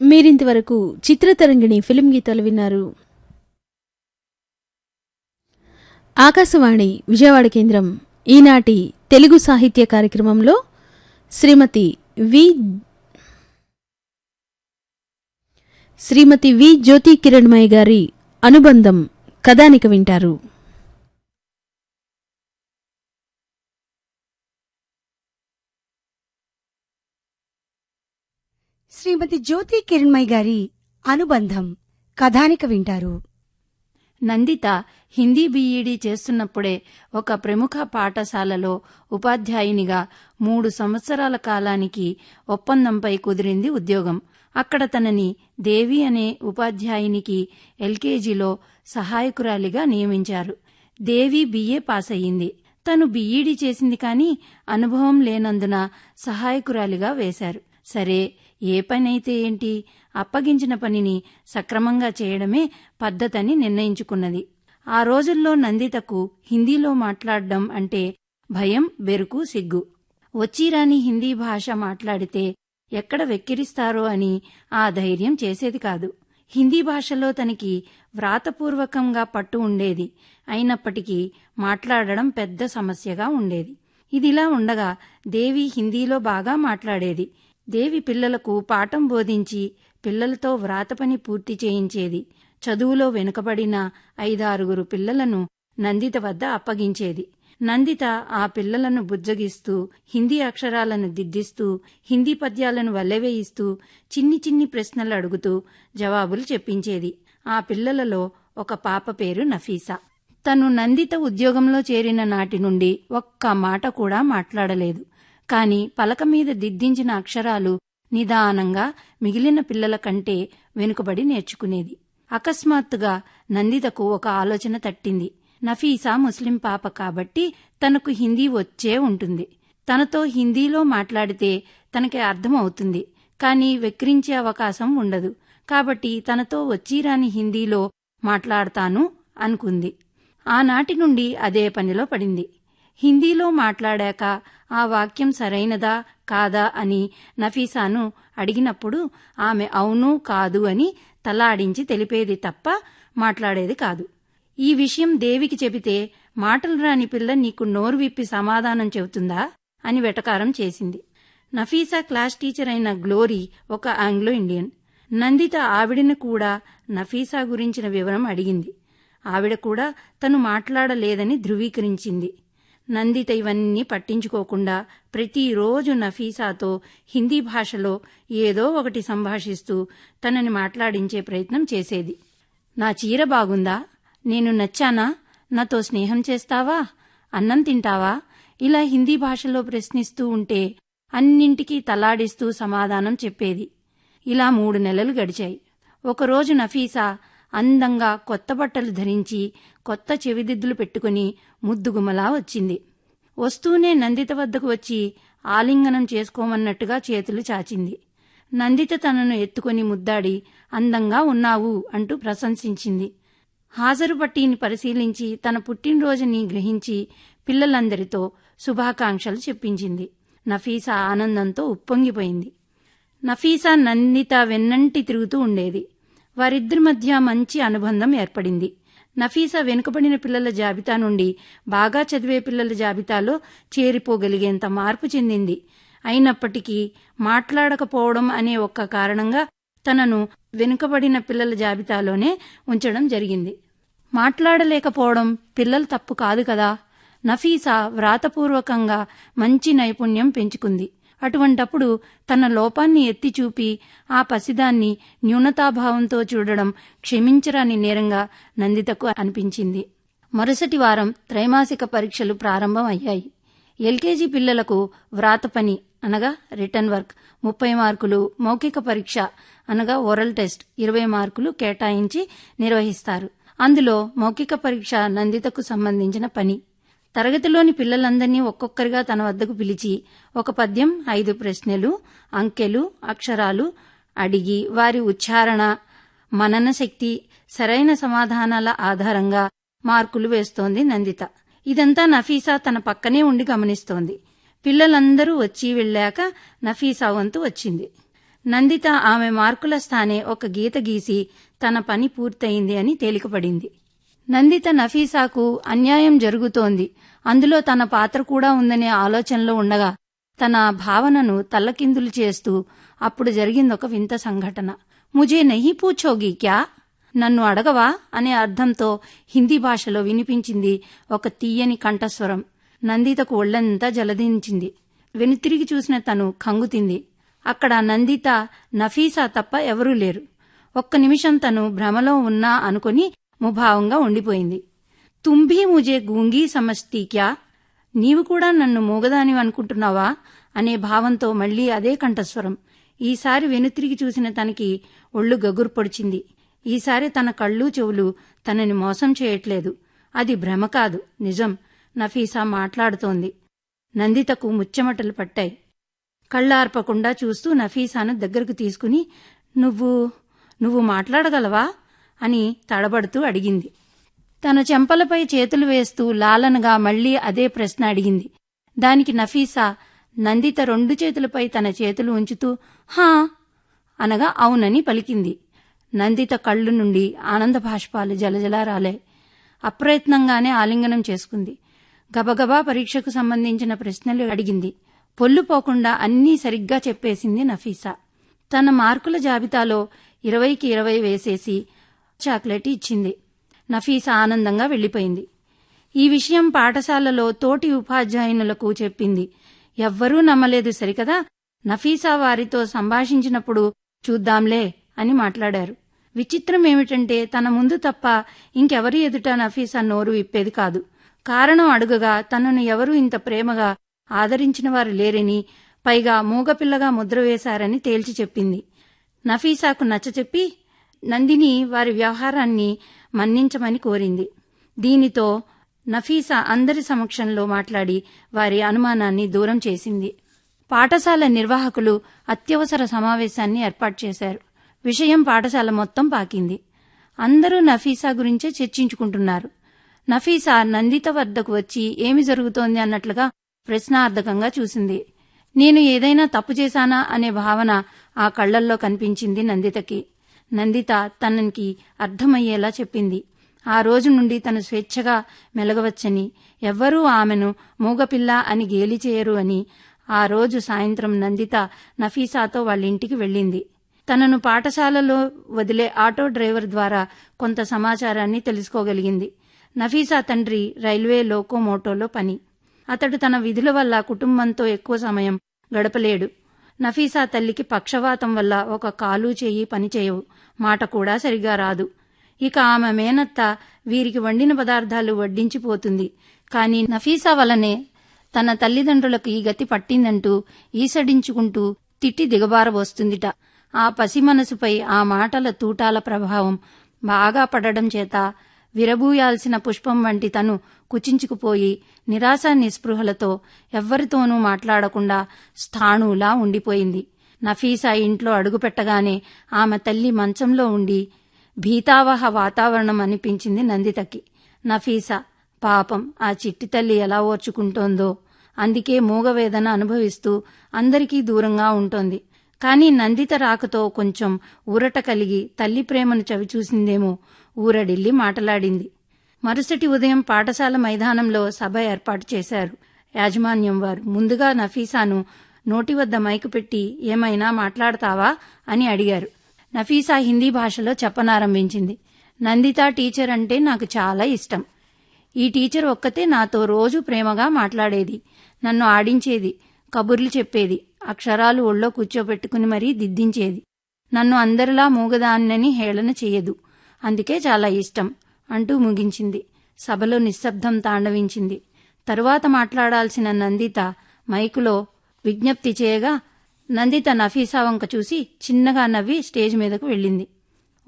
మీరింతవరకు చిత్రతరంగిణి ఫిలిం గీతాలు విన్నారు. ఆకాశవాణి విజయవాడ కేంద్రం ఈనాటి తెలుగు సాహిత్య కార్యక్రమంలో శ్రీమతి వి శ్రీమతి వి జ్యోతి కిరణ్మయ్య గారి అనుబంధం కథానిక వింటారు. శ్రీమతి జ్యోతి కిరణ్మయ్ గారి అనుబంధం కథానిక వింటారు. నందిత హిందీ బీఈడీ చేస్తున్నప్పుడే ఒక ప్రముఖ పాఠశాలలో ఉపాధ్యాయునిగా మూడు సంవత్సరాల కాలానికి ఒప్పందంపై కుదిరింది ఉద్యోగం. అక్కడ తనని దేవి అనే ఉపాధ్యాయునికి ఎల్కేజీలో సహాయకురాలిగా నియమించారు. దేవి బీఏ పాస్ అయ్యింది తను బీఈడీ చేసింది కానీ అనుభవం లేనందున సహాయకురాలిగా వేశారు. సరే ఏ పనైతే ఏంటి అప్పగించిన పనిని సక్రమంగా చేయడమే పద్ధతని నిర్ణయించుకున్నది. ఆ రోజుల్లో నందితకు హిందీలో మాట్లాడడం అంటే భయం బెరుకు సిగ్గు. వచ్చిరాని హిందీ భాష మాట్లాడితే ఎక్కడ వెక్కిరిస్తారో అని ఆ ధైర్యం చేసేది కాదు. హిందీ భాషలో తనకి వ్రాతపూర్వకంగా పట్టు ఉండేది. అయినప్పటికీ మాట్లాడడం పెద్ద సమస్యగా ఉండేది. ఇదిలా ఉండగా దేవి హిందీలో బాగా మాట్లాడేది. దేవి పిల్లలకు పాఠం బోధించి పిల్లలతో వ్రాతపని పూర్తి చేయించేది. చదువులో వెనుకబడిన ఐదారుగురు పిల్లలను నందిత వద్ద అప్పగించేది. నందిత ఆ పిల్లలను బుజ్జగిస్తూ హిందీ అక్షరాలను దిద్దిస్తూ హిందీ పద్యాలను వల్లెవేయిస్తూ చిన్ని చిన్ని ప్రశ్నలు అడుగుతూ జవాబులు చెప్పించేది. ఆ పిల్లలలో ఒక పాప పేరు నఫీసా. తను నందిత ఉద్యోగంలో చేరిన నాటి నుండి ఒక్క మాట కూడా మాట్లాడలేదు. కాని పలక మీద దిద్దించిన అక్షరాలు నిదానంగా మిగిలిన పిల్లల కంటే వెనుకబడి నేర్చుకునేది. అకస్మాత్తుగా నందితకు ఒక ఆలోచన తట్టింది. నఫీసా ముస్లిం పాప కాబట్టి తనకు హిందీ వచ్చే ఉంటుంది. తనతో హిందీలో మాట్లాడితే తనకి అర్థమవుతుంది. కానీ వెక్కిరించే అవకాశం ఉండదు. కాబట్టి తనతో వచ్చిరాని హిందీలో మాట్లాడతాను అనుకుంది. ఆనాటి నుండి అదే పనిలో పడింది. హిందీలో మాట్లాడాక ఆ వాక్యం సరైనదా కాదా అని నఫీసాను అడిగినప్పుడు ఆమె అవును కాదు అని తలాడించి తెలిపేది తప్ప మాట్లాడేది కాదు. ఈ విషయం దేవికి చెబితే మాటలు రాని పిల్ల నీకు నోరు విప్పి సమాధానం చెబుతుందా అని వెటకారం చేసింది. నఫీసా క్లాస్ టీచర్ అయిన గ్లోరీ ఒక ఆంగ్లో ఇండియన్. నందిత ఆవిడని కూడా నఫీసా గురించిన వివరం అడిగింది. ఆవిడ కూడా తను మాట్లాడలేదని ధృవీకరించింది. నందిత ఇవన్నీ పట్టించుకోకుండా ప్రతిరోజు నఫీసాతో హిందీ భాషలో ఏదో ఒకటి సంభాషిస్తూ తనని మాట్లాడించే ప్రయత్నం చేసేది. నా చీర బాగుందా? నేను నచ్చానా? నాతో స్నేహం చేస్తావా? అన్నం తింటావా? ఇలా హిందీ భాషలో ప్రశ్నిస్తూ ఉంటే అన్నింటికీ తలాడిస్తూ సమాధానం చెప్పేది. ఇలా మూడు నెలలు గడిచాయి. ఒకరోజు నఫీసా అందంగా కొత్త బట్టలు ధరించి కొత్త చెవిదిద్దులు పెట్టుకుని ముద్దుగుమలా వచ్చింది. వస్తూనే నందిత వద్దకు వచ్చి ఆలింగనం చేసుకోమన్నట్టుగా చేతులు చాచింది. నందిత తనను ఎత్తుకొని ముద్దాడి అందంగా ఉన్నావు అంటూ ప్రశంసించింది. హాజరు పట్టీని పరిశీలించి తన పుట్టినరోజుని గ్రహించి పిల్లలందరితో శుభాకాంక్షలు చెప్పించింది. నఫీసా ఆనందంతో ఉప్పొంగిపోయింది. నఫీసా నందిత వెన్నంటి తిరుగుతూ ఉండేది. వారిద్దరి మధ్య మంచి అనుబంధం ఏర్పడింది. నఫీసా వెనుకబడిన పిల్లల జాబితా నుండి బాగా చదివే పిల్లల జాబితాలో చేరిపోగలిగేంత మార్పు చెందింది. అయినప్పటికీ మాట్లాడకపోవడం అనే ఒక్క కారణంగా తనను వెనుకబడిన పిల్లల జాబితాలోనే ఉంచడం జరిగింది. మాట్లాడలేకపోవడం పిల్లలు తప్పు కాదు కదా? నఫీసా వ్రాతపూర్వకంగా మంచి నైపుణ్యం పెంచుకుంది. అటువంటప్పుడు తన లోపాన్ని ఎత్తి చూపి ఆ పసిదాన్ని న్యూనతాభావంతో చూడడం క్షమించరాని నేరంగా నందితకు అనిపించింది. మరుసటి వారం త్రైమాసిక పరీక్షలు ప్రారంభం అయ్యాయి ఎల్కేజీ పిల్లలకు వ్రాత పని అనగా రిటర్న్ వర్క్ ముప్పై మార్కులు మౌఖిక పరీక్ష అనగా ఓరల్ టెస్ట్ ఇరవై మార్కులు కేటాయించి నిర్వహిస్తారు. అందులో మౌఖిక పరీక్ష నందితకు సంబంధించిన పని. తరగతిలోని పిల్లలందరినీ ఒక్కొక్కరిగా తన వద్దకు పిలిచి ఒక పద్యం ఐదు ప్రశ్నలు అంకెలు అక్షరాలు అడిగి వారి ఉచ్చారణ మనన శక్తి సరైన సమాధానాల ఆధారంగా మార్కులు వేస్తోంది నందిత. ఇదంతా నఫీసా తన పక్కనే ఉండి గమనిస్తోంది. పిల్లలందరూ వచ్చి వెళ్ళాక నఫీసా వంతు వచ్చింది. నందిత ఆమె మార్కుల స్థానే ఒక గీత గీసి తన పని పూర్తయింది అని తేలికపడింది. నందిత నఫీసాకు అన్యాయం జరుగుతోంది. అందులో తన పాత్ర కూడా ఉందనే ఆలోచనలో ఉండగా తన భావనను తల్లకిందులు చేస్తూ అప్పుడు జరిగిందొక వింత సంఘటన. ముజే నహి పూచోగి క్యా? నన్ను అడగవా? అనే అర్థంతో హిందీ భాషలో వినిపించింది ఒక తీయని కంఠస్వరం. నందితకు ఒళ్ళంతా జలదించింది. వెనుతిరిగి చూసిన తను కంగుతింది అక్కడ నందిత నఫీసా తప్ప ఎవరూ లేరు. ఒక్క నిమిషం తను భ్రమలో ఉన్నా అనుకుని ముభావంగా ఉండిపోయింది. తుంభి ముజే గూంగీ సమస్తి క్యా? నీవు కూడా నన్ను మూగదాని అనుకుంటున్నావా? అనే భావంతో మళ్ళీ అదే కంఠస్వరం. ఈసారి వెనుతిరిగి చూసిన తనకి ఒళ్ళు గగురు పొడిచింది. ఈసారి తన కళ్ళు చెవులు తనని మోసం చేయట్లేదు. అది భ్రమ కాదు. నిజం. నఫీసా మాట్లాడుతోంది. నందితకు ముచ్చెమటలు పట్టాయి. కళ్ళార్పకుండా చూస్తూ నఫీసాను దగ్గరకు తీసుకుని నువ్వు నువ్వు మాట్లాడగలవా? అని తడబడుతూ అడిగింది. తన చెంపలపై చేతులు వేస్తూ లాలనగా మళ్ళీ అదే ప్రశ్న అడిగింది. దానికి నఫీసా నందిత రెండు చేతులపై తన చేతులు ఉంచుతూ హా! అనగా అవునని పలికింది. నందిత కళ్ళు నుండి ఆనంద భాష్పాలు జలజలారాలే అప్రయత్నంగానే ఆలింగనం చేసుకుంది. గబగబా పరీక్షకు సంబంధించిన ప్రశ్నలు అడిగింది. పొల్లు పోకుండా అన్నీ సరిగ్గా చెప్పేసింది నఫీసా. తన మార్కుల జాబితాలో ఇరవైకి ఇరవై వేసేసి చాక్లెట్ ఇచ్చింది. నఫీసా ఆనందంగా వెళ్ళిపోయింది ఈ విషయం పాఠశాలలో తోటి ఉపాధ్యాయునులకు చెప్పింది. ఎవ్వరూ నమ్మలేదు సరికదా? నఫీసా వారితో సంభాషించినప్పుడు చూద్దాంలే అని మాట్లాడారు. విచిత్రం ఏమిటంటే తన ముందు తప్ప ఇంకెవరి ఎదుట నఫీసా నోరు విప్పేది కాదు. కారణం అడుగగా తనను ఎవరూ ఇంత ప్రేమగా ఆదరించిన వారు లేరని పైగా మూగపిల్లగా ముద్ర వేశారని తేల్చి చెప్పింది. నఫీసాకు నచ్చచెప్పి నందిని వారి వ్యవహారాన్ని మన్నించమని కోరింది. దీనితో నఫీసా అందరి సమక్షంలో మాట్లాడి వారి అనుమానాన్ని దూరం చేసింది. పాఠశాల నిర్వాహకులు అత్యవసర సమావేశాన్ని ఏర్పాటు చేశారు. విషయం పాఠశాల మొత్తం పాకింది. అందరూ నఫీసా గురించే చర్చించుకుంటున్నారు. నఫీసా నందిత వద్దకు వచ్చి ఏమి జరుగుతోంది అన్నట్లుగా ప్రశ్నార్థకంగా చూసింది. నేను ఏదైనా తప్పు చేశానా అనే భావన ఆ కళ్ళల్లో కనిపించింది నందితకి. నందిత తనకి అర్థమయ్యేలా చెప్పింది. ఆ రోజు నుండి తను స్వేచ్ఛగా మెలగవచ్చని ఎవ్వరూ ఆమెను మూగపిల్ల అని గేలి చేయరు అని ఆ రోజు సాయంత్రం నందిత నఫీసాతో వాళ్ళింటికి వెళ్ళింది. తనను పాఠశాలలో వదిలే ఆటో డ్రైవర్ ద్వారా కొంత సమాచారాన్ని తెలుసుకోగలిగింది. నఫీసా తండ్రి రైల్వే లోకోమోటోలో పని. అతడు తన విధుల వల్ల కుటుంబంతో ఎక్కువ సమయం గడపలేడు. నఫీసా తల్లికి పక్షవాతం వల్ల ఒక కాలు చేయి పనిచేయవు మాట కూడా సరిగా రాదు. ఇక ఆమె మేనత్త వీరికి వండిన పదార్థాలు వడ్డించిపోతుంది. కాని నఫీసా వలనే తన తల్లిదండ్రులకు ఈ గతి పట్టిందంటూ ఈసడించుకుంటూ తిట్టి దిగబారబోస్తుందిట. ఆ పసి మనసుపై ఆ మాటల తూటాల ప్రభావం బాగా పడడం చేత విరబూయాల్సిన పుష్పం వంటి తను కుచించుకుపోయి నిరాశ నిస్పృహలతో ఎవ్వరితోనూ మాట్లాడకుండా స్థాణువులా ఉండిపోయింది. నఫీసా ఇంట్లో అడుగుపెట్టగానే ఆమె తల్లి మంచంలో ఉండి భీతావహ వాతావరణం అనిపించింది నందితకి. నఫీసా పాపం ఆ చిట్టి తల్లి ఎలా ఓర్చుకుంటోందో అందుకే మూగవేదన అనుభవిస్తూ అందరికీ దూరంగా ఉంటోంది. కాని నందిత రాకతో కొంచెం ఊరట కలిగి తల్లి ప్రేమను చవిచూసిందేమో ఊరడిల్లి మాటలాడింది. మరుసటి ఉదయం పాఠశాల మైదానంలో సభ ఏర్పాటు చేశారు. యాజమాన్యం వారు ముందుగా నఫీసాను నోటి వద్ద మైకు పెట్టి ఏమైనా మాట్లాడతావా? అని అడిగారు. నఫీసా హిందీ భాషలో చెప్పనారంభించింది. నందిత టీచర్ అంటే నాకు చాలా ఇష్టం. ఈ టీచర్ ఒక్కతే నాతో రోజు ప్రేమగా మాట్లాడేది. నన్ను ఆడించేది కబుర్లు చెప్పేది అక్షరాలు ఒళ్ళో కూర్చోబెట్టుకుని మరీ దిద్దించేది. నన్ను అందరిలా మూగదాన్నని హేళన చేయదు. అందుకే చాలా ఇష్టం అంటూ ముగించింది. సభలో నిశ్శబ్దం తాండవించింది. తరువాత మాట్లాడాల్సిన నందిత మైకులో విజ్ఞప్తి చేయగా నందిత నఫీసా వంక చూసి చిన్నగా నవ్వి స్టేజ్ మీదకు వెళ్ళింది.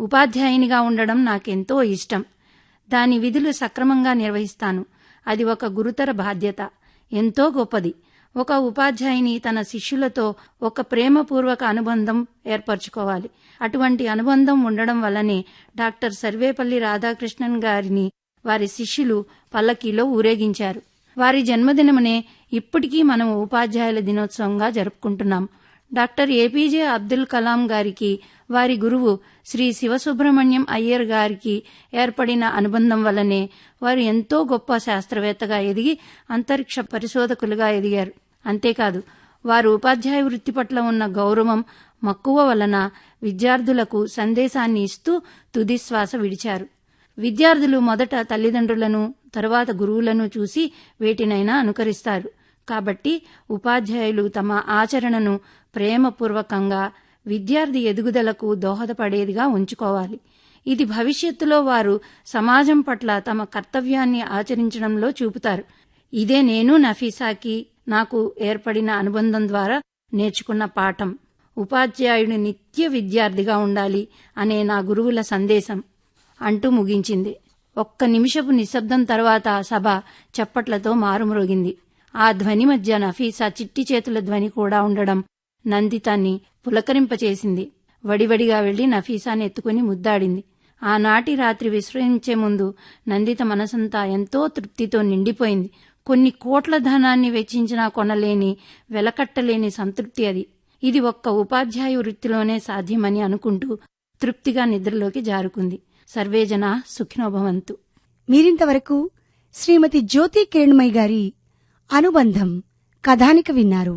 ఉపాధ్యాయునిగా ఉండడం నాకెంతో ఇష్టం. దాని విధులు సక్రమంగా నిర్వహిస్తాను. అది ఒక గురుతర బాధ్యత. ఎంతో గొప్పది. ఒక ఉపాధ్యాయుని తన శిష్యులతో ఒక ప్రేమపూర్వక అనుబంధం ఏర్పరచుకోవాలి. అటువంటి అనుబంధం ఉండడం వల్లనే డాక్టర్ సర్వేపల్లి రాధాకృష్ణన్ గారిని వారి శిష్యులు పల్లకీలో ఊరేగించారు. వారి జన్మదినమునే ఇప్పటికీ మనం ఉపాధ్యాయుల దినోత్సవంగా జరుపుకుంటున్నాం. డాక్టర్ ఏపీజే అబ్దుల్ కలాం గారికి వారి గురువు శ్రీ శివసుబ్రహ్మణ్యం అయ్యర్ గారికి ఏర్పడిన అనుబంధం వల్లనే వారు ఎంతో గొప్ప శాస్త్రవేత్తగా ఎదిగి అంతరిక్ష పరిశోధకులుగా ఎదిగారు. అంతేకాదు వారు ఉపాధ్యాయ వృత్తి పట్ల ఉన్న గౌరవం మక్కువ వలన విద్యార్థులకు సందేశాన్ని ఇస్తూ తుదిశ్వాస విడిచారు. విద్యార్థులు మొదట తల్లిదండ్రులను తరువాత గురువులను చూసి వేటినైనా అనుకరిస్తారు. కాబట్టి ఉపాధ్యాయులు తమ ఆచరణను ప్రేమపూర్వకంగా విద్యార్థి ఎదుగుదలకు దోహదపడేదిగా ఉంచుకోవాలి. ఇది భవిష్యత్తులో వారు సమాజం పట్ల తమ కర్తవ్యాన్ని ఆచరించడంలో చూపుతారు. ఇదే నేను నఫీసాకి నాకు ఏర్పడిన అనుబంధం ద్వారా నేర్చుకున్న పాఠం. ఉపాధ్యాయుడు నిత్య విద్యార్థిగా ఉండాలి అనే నా గురువుల సందేశం అంటూ ముగించింది. ఒక్క నిమిషపు నిశ్శబ్దం తర్వాత సభ చప్పట్లతో మారుమ్రోగింది. ఆ ధ్వని మధ్య నఫీసా చిట్టి చేతుల ధ్వని కూడా ఉండడం నందితాన్ని పులకరింపచేసింది. వడివడిగా వెళ్ళి నఫీసాని ఎత్తుకుని ముద్దాడింది. ఆనాటి రాత్రి విశ్రమించే ముందు నందిత మనసంతా ఎంతో తృప్తితో నిండిపోయింది. కొన్ని కోట్ల ధనాన్ని వెచ్చించినా కొనలేని వెలకట్టలేని సంతృప్తి అది. ఇది ఒక్క ఉపాధ్యాయ వృత్తిలోనే సాధ్యమని అనుకుంటూ తృప్తిగా నిద్రలోకి జారుకుంది. సర్వేజన సుఖినోభవంతు. మీరింతవరకు శ్రీమతి జ్యోతి కిరణ్మయ్ గారి అనుబంధం కథానిక విన్నారు.